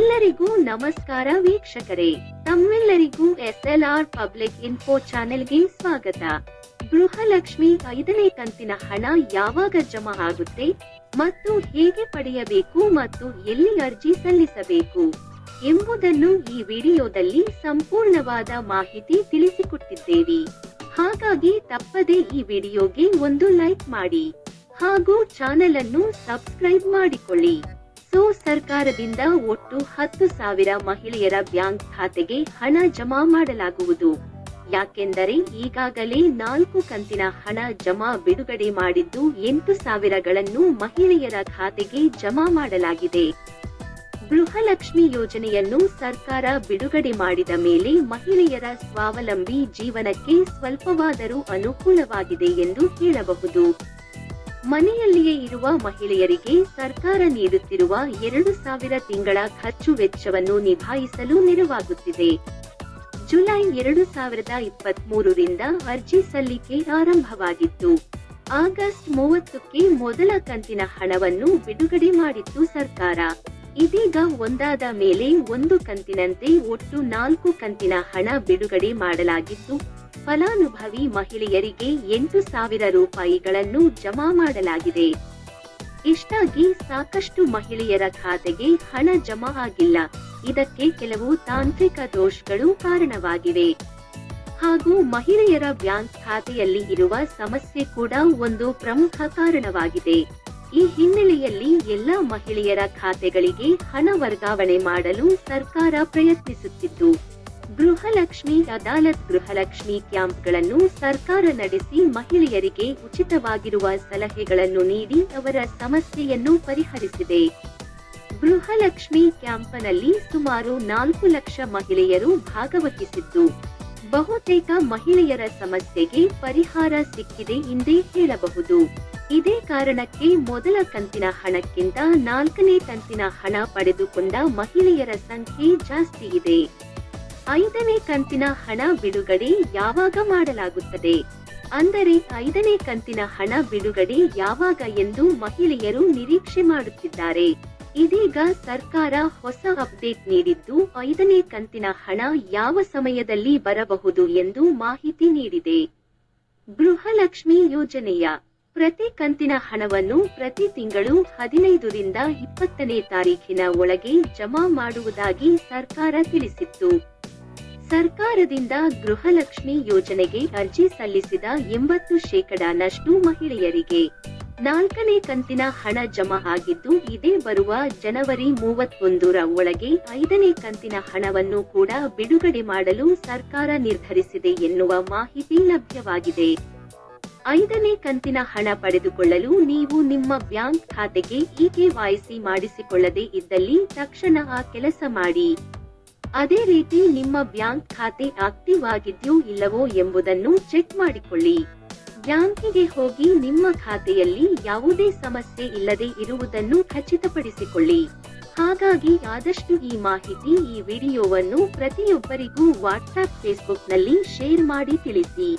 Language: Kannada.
ಎಲ್ಲರಿಗೂ ನಮಸ್ಕಾರ ವೀಕ್ಷಕರೇ. ತಮ್ಮೆಲ್ಲರಿಗೂ ಎಸ್ಎಲ್ಆರ್ ಪಬ್ಲಿಕ್ ಇನ್ಫೋ ಚಾನೆಲ್ಗೆ ಸ್ವಾಗತ. ಗೃಹಲಕ್ಷ್ಮಿ ಐದನೇ ಕಂತಿನ ಹಣ ಯಾವಾಗ ಜಮಾ ಆಗುತ್ತೆ ಮತ್ತು ಹೇಗೆ ಪಡೆಯಬೇಕು ಮತ್ತು ಎಲ್ಲಿ ಅರ್ಜಿ ಸಲ್ಲಿಸಬೇಕು ಎಂಬುದನ್ನು ಈ ವಿಡಿಯೋದಲ್ಲಿ ಸಂಪೂರ್ಣವಾದ ಮಾಹಿತಿ ತಿಳಿಸಿಕೊಟ್ಟಿದ್ದೇವೆ. ಹಾಗಾಗಿ ತಪ್ಪದೆ ಈ ವಿಡಿಯೋಗೆ ಒಂದು ಲೈಕ್ ಮಾಡಿ ಹಾಗೂ ಚಾನೆಲ್ ಅನ್ನು ಸಬ್ಸ್ಕ್ರೈಬ್ ಮಾಡಿಕೊಳ್ಳಿ. ಸೊ ಸರ್ಕಾರದಿಂದ ಒಟ್ಟು ಹತ್ತು ಸಾವಿರ ಮಹಿಳೆಯರ ಬ್ಯಾಂಕ್ ಖಾತೆಗೆ ಹಣ ಜಮಾ ಮಾಡಲಾಗುವುದು. ಯಾಕೆಂದರೆ ಈಗಾಗಲೇ ನಾಲ್ಕು ಕಂತಿನ ಹಣ ಜಮಾ ಬಿಡುಗಡೆ ಮಾಡಿದ್ದು ಎಂಟು ಸಾವಿರಗಳನ್ನು ಮಹಿಳೆಯರ ಖಾತೆಗೆ ಜಮಾ ಮಾಡಲಾಗಿದೆ. ಗೃಹಲಕ್ಷ್ಮಿ ಯೋಜನೆಯನ್ನು ಸರ್ಕಾರ ಬಿಡುಗಡೆ ಮಾಡಿದ ಮೇಲೆ ಮಹಿಳೆಯರ ಸ್ವಾವಲಂಬಿ ಜೀವನಕ್ಕೆ ಸ್ವಲ್ಪವಾದರೂ ಅನುಕೂಲವಾಗಿದೆ ಎಂದು ಹೇಳಬಹುದು. ಮನೆಯಲ್ಲಿಯೇ ಇರುವ ಮಹಿಳೆಯರಿಗೆ ಸರ್ಕಾರ ನೀಡುತ್ತಿರುವ ಎರಡು ಸಾವಿರ ತಿಂಗಳ ಖರ್ಚು ವೆಚ್ಚವನ್ನು ನಿಭಾಯಿಸಲು ನೆರವಾಗುತ್ತಿದೆ. ಜುಲೈ ಎರಡು ಸಾವಿರದ ಇಪ್ಪತ್ತ್ ಮೂರರಿಂದ ಅರ್ಜಿ ಸಲ್ಲಿಕೆ ಆರಂಭವಾಗಿತ್ತು. ಆಗಸ್ಟ್ ಮೂವತ್ತಕ್ಕೆ ಮೊದಲ ಕಂತಿನ ಹಣವನ್ನು ಬಿಡುಗಡೆ ಮಾಡಿತ್ತು ಸರ್ಕಾರ. ಇದೀಗ ಒಂದಾದ ಮೇಲೆ ಒಂದು ಕಂತಿನಂತೆ ಒಟ್ಟು ನಾಲ್ಕು ಕಂತಿನ ಹಣ ಬಿಡುಗಡೆ ಮಾಡಲಾಗಿದ್ದು ಫಲಾನುಭವಿ ಮಹಿಳೆಯರಿಗೆ ಎಂಟು ಸಾವಿರ ರೂಪಾಯಿಗಳನ್ನು ಜಮಾ ಮಾಡಲಾಗಿದೆ. ಇಷ್ಟಾಗಿ ಸಾಕಷ್ಟು ಮಹಿಳೆಯರ ಖಾತೆಗೆ ಹಣ ಜಮಾ ಆಗಿಲ್ಲ. ಇದಕ್ಕೆ ಕೆಲವು ತಾಂತ್ರಿಕ ದೋಷಗಳು ಕಾರಣವಾಗಿವೆ. ಹಾಗೂ ಮಹಿಳೆಯರ ಬ್ಯಾಂಕ್ ಖಾತೆಯಲ್ಲಿ ಇರುವ ಸಮಸ್ಯೆ ಕೂಡ ಒಂದು ಪ್ರಮುಖ ಕಾರಣವಾಗಿದೆ. ಈ ಹಿನ್ನೆಲೆಯಲ್ಲಿ ಎಲ್ಲಾ ಮಹಿಳೆಯರ ಖಾತೆಗಳಿಗೆ ಹಣ ವರ್ಗಾವಣೆ ಮಾಡಲು ಸರ್ಕಾರ ಪ್ರಯತ್ನಿಸುತ್ತಿದ್ದು. ಗೃಹಲಕ್ಷ್ಮಿ ಅದಾಲತ್ ಗೃಹಲಕ್ಷ್ಮಿ ಕ್ಯಾಂಪ್ಗಳನ್ನು ಸರ್ಕಾರ ನಡೆಸಿ ಮಹಿಳೆಯರಿಗೆ ಉಚಿತವಾಗಿರುವ ಸಲಹೆಗಳನ್ನು ನೀಡಿ ಅವರ ಸಮಸ್ಯೆಯನ್ನು ಪರಿಹರಿಸಿದೆ. ಗೃಹಲಕ್ಷ್ಮಿ ಕ್ಯಾಂಪನಲ್ಲಿ ಸುಮಾರು ನಾಲ್ಕು ಲಕ್ಷ ಮಹಿಳೆಯರು ಭಾಗವಹಿಸಿದ್ದು, ಬಹುತೇಕ ಮಹಿಳೆಯರ ಸಮಸ್ಯೆಗೆ ಪರಿಹಾರ ಸಿಕ್ಕಿದೆ ಎಂದೇ ಹೇಳಬಹುದು. ಇದೇ ಕಾರಣಕ್ಕೆ ಮೊದಲ ಕಂತಿನ ಹಣಕ್ಕಿಂತ ನಾಲ್ಕನೇ ಕಂತಿನ ಹಣ ಪಡೆದುಕೊಂಡ ಮಹಿಳೆಯರ ಸಂಖ್ಯೆ ಜಾಸ್ತಿ ಇದೆ. ಐದನೇ ಕಂತಿನ ಹಣ ಬಿಡುಗಡೆ ಯಾವಾಗ ಮಾಡಲಾಗುತ್ತದೆ? ಅಂದರೆ ಐದನೇ ಕಂತಿನ ಹಣ ಬಿಡುಗಡೆ ಯಾವಾಗ ಎಂದು ಮಹಿಳೆಯರು ನಿರೀಕ್ಷೆ ಮಾಡುತ್ತಿದ್ದಾರೆ. ಇದೀಗ ಸರ್ಕಾರ ಹೊಸ ಅಪ್ಡೇಟ್ ನೀಡಿದ್ದು, ಐದನೇ ಕಂತಿನ ಹಣ ಯಾವ ಸಮಯದಲ್ಲಿ ಬರಬಹುದು ಎಂದು ಮಾಹಿತಿ ನೀಡಿದೆ. ಗೃಹಲಕ್ಷ್ಮಿ ಯೋಜನೆಯ ಪ್ರತಿ ಕಂತಿನ ಹಣವನ್ನು ಪ್ರತಿ ತಿಂಗಳು ಹದಿನೈದರಿಂದ ಇಪ್ಪತ್ತನೇ ತಾರೀಖಿನ ಒಳಗೆ ಜಮಾ ಮಾಡುವುದಾಗಿ ಸರ್ಕಾರ ತಿಳಿಸಿತ್ತು. ಸರ್ಕಾರದಿಂದ ಗೃಹಲಕ್ಷ್ಮಿ ಯೋಜನೆಗೆ ಅರ್ಜಿ ಸಲ್ಲಿಸಿದ ಎಂಬತ್ತು ಶೇಕಡಾನಷ್ಟು ಮಹಿಳೆಯರಿಗೆ ನಾಲ್ಕನೇ ಕಂತಿನ ಹಣ ಜಮಾ ಆಗಿದ್ದು, ಇದೇ ಬರುವ ಜನವರಿ ಮೂವತ್ತೊಂದರ ಒಳಗೆ ಐದನೇ ಕಂತಿನ ಹಣವನ್ನು ಕೂಡ ಬಿಡುಗಡೆ ಮಾಡಲು ಸರ್ಕಾರ ನಿರ್ಧರಿಸಿದೆ ಎನ್ನುವ ಮಾಹಿತಿ ಲಭ್ಯವಾಗಿದೆ. ಐದನೇ ಕಂತಿನ ಹಣ ಪಡೆದುಕೊಳ್ಳಲು ನೀವು ನಿಮ್ಮ ಬ್ಯಾಂಕ್ ಖಾತೆಗೆ ಇಕೆವಾಯ್ಸಿ ಮಾಡಿಸಿಕೊಳ್ಳದೇ ಇದ್ದಲ್ಲಿ ತಕ್ಷಣ ಆ ಕೆಲಸ ಮಾಡಿ. ಅದೇ ರೀತಿ ನಿಮ್ಮ ಬ್ಯಾಂಕ್ ಖಾತೆ ಆಕ್ಟಿವ್ ಆಗಿದ್ಯೋ ಇಲ್ಲವೋ ಎಂಬುದನ್ನು ಚೆಕ್ ಮಾಡಿಕೊಳ್ಳಿ. ಬ್ಯಾಂಕಿಗೆ ಹೋಗಿ ನಿಮ್ಮ ಖಾತೆಯಲ್ಲಿ ಯಾವುದೇ ಸಮಸ್ಯೆ ಇಲ್ಲದೆ ಇರುವುದನ್ನು ಖಚಿತಪಡಿಸಿಕೊಳ್ಳಿ. ಹಾಗಾಗಿ ಆದಷ್ಟು ಈ ಮಾಹಿತಿ ಈ ವಿಡಿಯೋವನ್ನು ಪ್ರತಿಯೊಬ್ಬರಿಗೂ ವಾಟ್ಸ್ಆಪ್ ಫೇಸ್ಬುಕ್ನಲ್ಲಿ ಶೇರ್ ಮಾಡಿ ತಿಳಿಸಿ.